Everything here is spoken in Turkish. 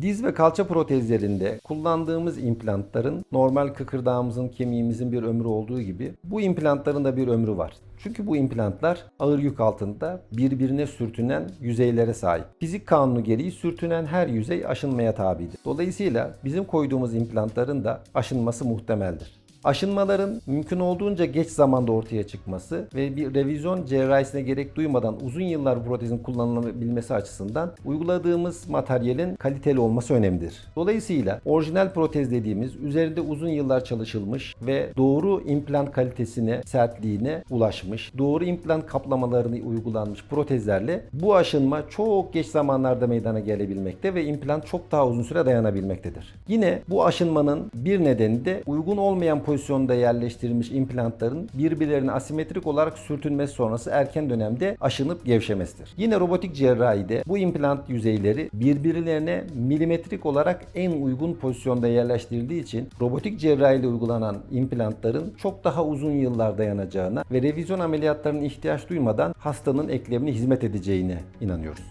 Diz ve kalça protezlerinde kullandığımız implantların normal kıkırdağımızın, kemiğimizin bir ömrü olduğu gibi bu implantların da bir ömrü var. Çünkü bu implantlar ağır yük altında birbirine sürtünen yüzeylere sahip. Fizik kanunu gereği sürtünen her yüzey aşınmaya tabidir. Dolayısıyla bizim koyduğumuz implantların da aşınması muhtemeldir. Aşınmaların mümkün olduğunca geç zamanda ortaya çıkması ve bir revizyon cerrahisine gerek duymadan uzun yıllar protezin kullanılabilmesi açısından uyguladığımız materyalin kaliteli olması önemlidir. Dolayısıyla orijinal protez dediğimiz üzerinde uzun yıllar çalışılmış ve doğru implant kalitesine, sertliğine ulaşmış, doğru implant kaplamalarını uygulanmış protezlerle bu aşınma çok geç zamanlarda meydana gelebilmekte ve implant çok daha uzun süre dayanabilmektedir. Yine bu aşınmanın bir nedeni de uygun olmayan pozisyonda yerleştirilmiş implantların birbirlerine asimetrik olarak sürtünmesi sonrası erken dönemde aşınıp gevşemesidir. Yine robotik cerrahide bu implant yüzeyleri birbirlerine milimetrik olarak en uygun pozisyonda yerleştirildiği için robotik cerrahiyle uygulanan implantların çok daha uzun yıllar dayanacağına ve revizyon ameliyatlarının ihtiyaç duymadan hastanın eklemine hizmet edeceğine inanıyoruz.